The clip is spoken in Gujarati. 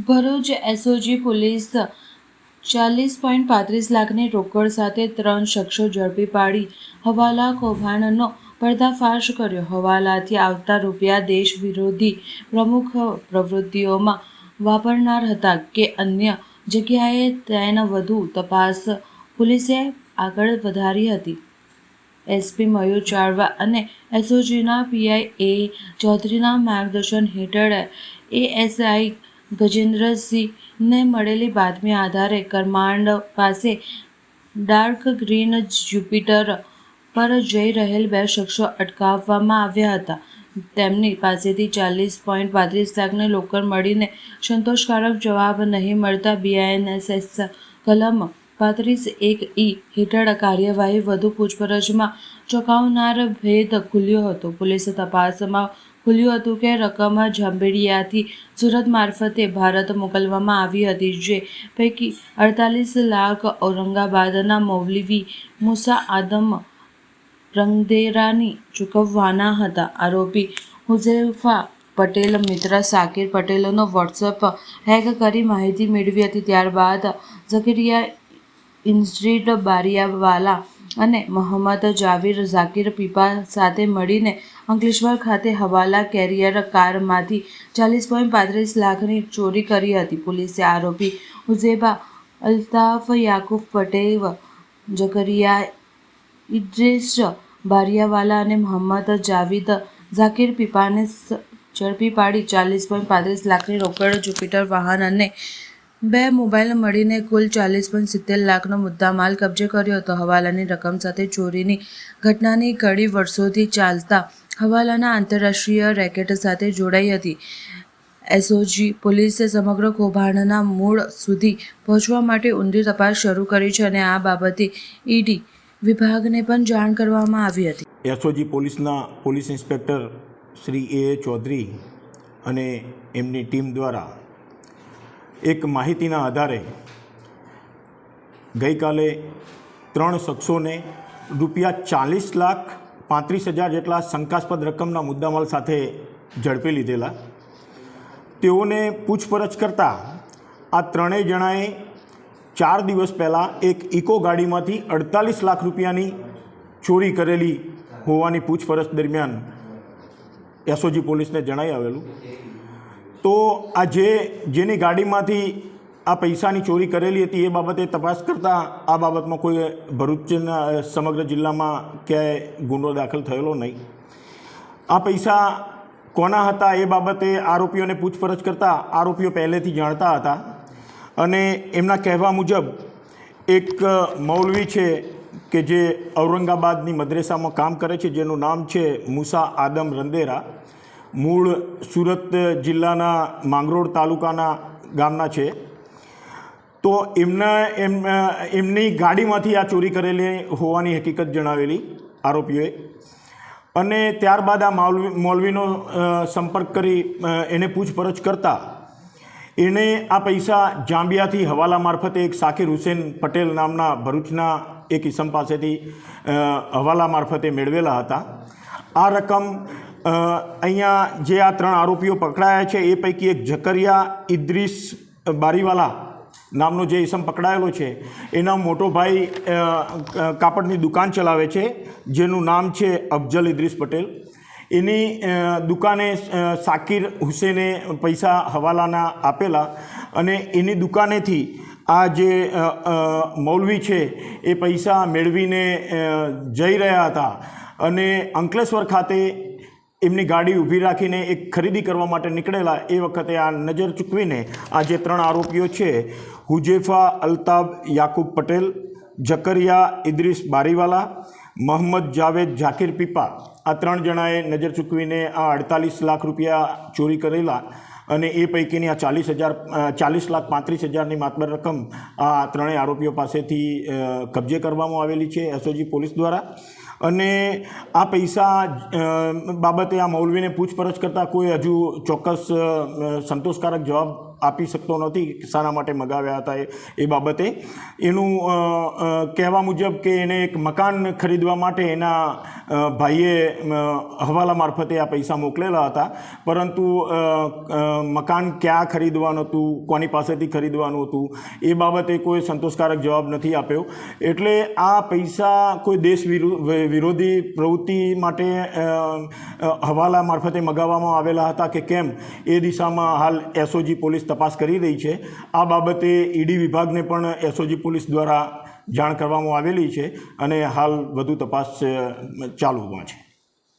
ભરૂચ એસઓજી પોલીસ ચાલીસ પોઈન્ટ પાંત્રીસ લાખની રોકડ સાથે ત્રણ શખ્સો ઝડપી પાડી હવાલા કૌભાંડનો પર્દાફાશ કર્યો. હવાલાથી આવતા રૂપિયા દેશ વિરોધી પ્રમુખ પ્રવૃત્તિઓમાં વાપરનાર હતા કે અન્ય જગ્યાએ તેના વધુ તપાસ પોલીસે આગળ વધારી હતી. એસપી મયુર ચાળવા અને એસઓજીના પીઆઈ એ ચૌધરીના માર્ગદર્શન હેઠળ એએસઆઈ ગજેન્દ્રસિંહને મળેલી બાતમી આધારે કરમાંડ પાસે ડાર્ક ગ્રીન જ્યુપિટર પર જઈ રહેલ બે શખ્સો અટકાવવામાં આવ્યા હતા. તેમની પાસેથી ચાલીસ પોઈન્ટ પાંત્રીસ લાખને લોકર મળીને સંતોષકારક જવાબ નહીં મળતા બીઆઈએનએસએસ કલમ પાંત્રીસ એક ઈ હેઠળ કાર્યવાહી વધુ પૂછપરછમાં ચોંકાવનાર ભેદ ખુલ્યો હતો. પોલીસે તપાસમાં ખુલ્યું હતું કે રકમ જાંભેડિયાથી સુરત મારફતે ભારત મોકલવામાં આવી હતી જે પૈકી અડતાલીસ લાખ ઔરંગાબાદના મૌલવી મુસા આદમ રંગદેરાની ચૂકવવાના હતા. આરોપી હુઝેફા પટેલ, મિત્ર સાકિર પટેલનો વોટ્સઅપ હેક કરી માહિતી મેળવી હતી. ત્યારબાદ ઝકરિયા ઇન્સ્ટ્રીટ બારિયાવાલા અને મોહમ્મદ જાવીર ઝાકીર પીપા સાથે મળીને અંકલેશ્વર ખાતે હવાલા કેરિયર કારમાંથી ચાલીસ પોઈન્ટ પાંત્રીસ લાખની ચોરી કરી હતી. પોલીસે આરોપી હુઝેબા અલ્તાફ યાકુબ પટેલ જકરિયા ઇદ્રીસ બારિયાવાલા અને મોહમ્મદ જાવીદ ઝાકીર પીપાને ઝડપી પાડી ચાલીસ પોઈન્ટ પાંત્રીસ લાખની રોકડ, જુપિટર વાહન અને બે મોબાઈલ મળીને કુલ ચાલીસ પોઈન્ટ સિત્તેર લાખનો મુદ્દામાલ કબજે કર્યો હતો. હવાલાની રકમ સાથે ચોરીની ઘટનાની કડી વર્ષોથી ચાલતા હવાલાના આંતરરાષ્ટ્રીય રેકેટ સાથે જોડાઈ હતી. એસઓજી પોલીસે સમગ્ર કૌભાંડના મૂળ સુધી પહોંચવા માટે ઊંડી તપાસ શરૂ કરી છે અને આ બાબતે ઈડી વિભાગને પણ જાણ કરવામાં આવી હતી. એસઓજી પોલીસના police inspector Shri A A Chaudhary અને એમની ટીમ દ્વારા એક માહિતીના આધારે ગઈકાલે ત્રણ શખ્સોને રૂપિયા ચાલીસ લાખ પાંત્રીસ હજાર જેટલા શંકાસ્પદ રકમના મુદ્દામાલ સાથે ઝડપી લીધેલા. તેઓને પૂછપરછ કરતાં આ ત્રણેય જણાએ ચાર દિવસ પહેલાં એક ઇકો ગાડીમાંથી અડતાલીસ લાખ રૂપિયાની ચોરી કરેલી હોવાની પૂછપરછ દરમિયાન એસઓજી પોલીસને જણાઈ આવેલું. તો આ જે, જેની ગાડીમાંથી આ પૈસાની ચોરી કરેલી હતી એ બાબતે તપાસ કરતાં આ બાબતમાં કોઈ ભરૂચના સમગ્ર જિલ્લામાં ક્યાંય ગુનો દાખલ થયેલો નહીં. આ પૈસા કોના હતા એ બાબતે આરોપીઓને પૂછપરછ કરતાં આરોપીઓ પહેલેથી જાણતા હતા અને એમના કહેવા મુજબ એક મૌલવી છે કે જે ઔરંગાબાદની મદ્રેસામાં કામ કરે છે, જેનું નામ છે મુસા આદમ રંદેરા. મૂળ સુરત જિલ્લાના માંગરોળ તાલુકાના ગામના છે. તો એમના એમ, એમની ગાડીમાંથી આ ચોરી કરેલી હોવાની હકીકત જણાવેલી આરોપીઓએ. અને ત્યારબાદ આ મૌલવી, મૌલવીનો સંપર્ક કરી એને પૂછપરછ કરતા એણે આ પૈસા જાંબિયાથી હવાલા મારફતે એક સાકિર હુસેન પટેલ નામના ભરૂચના એક ઇસમ પાસેથી હવાલા મારફતે મેળવેલા હતા. આ રકમ અહીંયા જે આ ત્રણ આરોપીઓ પકડાયા છે, એ પૈકી એક ઝકરિયા ઇદ્રીસ બારીવાલા નામનો જે ઇસમ પકડાયેલો છે, એના મોટો ભાઈ કાપડની દુકાન ચલાવે છે, જેનું નામ છે અફજલ ઇદ્રીસ પટેલ. એની દુકાને સાકિર હુસેને પૈસા હવાલાના આપેલા અને એની દુકાનેથી આ જે મૌલવી છે, એ પૈસા મેળવીને જઈ રહ્યા હતા. અને અંકલેશ્વર ખાતે એમની ગાડી ઊભી રાખીને એક ખરીદી કરવા માટે નીકળેલા એ વખતે આ નજર ચૂકવીને આ જે ત્રણ આરોપીઓ છે, હુજેફા અલ્તાબ, યાકુબ પટેલ જકરિયા ઇદ્રીસ બારીવાલા મોહમ્મદ જાવેદ ઝાકીર પીપા આ ત્રણ જણાએ નજર ચૂકવીને આ અડતાલીસ લાખ રૂપિયા ચોરી કરેલા અને એ પૈકીની આ ચાલીસ હજાર ચાલીસ લાખ પાંત્રીસ હજારની માતબર રકમ આ ત્રણેય આરોપીઓ પાસેથી કબજે કરવામાં આવેલી છે એસઓજી પોલીસ દ્વારા. અને આ પૈસા બાબતે આ મૌલવીને પૂછપરછ કરતાં કોઈ હજુ ચોક્કસ સંતોષકારક જવાબ આપી શકતો નથી શાના માટે મગાવ્યા હતા એ બાબતે. એનું કહેવા મુજબ કે એને એક મકાન ખરીદવા માટે એના ભાઈએ હવાલા મારફતે આ પૈસા મોકલેલા હતા. પરંતુ મકાન ક્યાં ખરીદવાનું હતું, કોની પાસેથી ખરીદવાનું હતું, એ બાબતે કોઈ સંતોષકારક જવાબ નથી આપ્યો. એટલે આ પૈસા કોઈ દેશ વિરુ- વિરોધી પ્રવૃત્તિ માટે હવાલા મારફતે મગાવવામાં આવેલા હતા કે કેમ, એ દિશામાં હાલ એસઓજી પોલીસ તપાસ કરી રહી છે. આ બાબતે ઈડી વિભાગને પણ એસઓજી પોલીસ દ્વારા જાણ કરવામાં આવેલી છે અને હાલ વધુ તપાસ ચાલુમાં છે.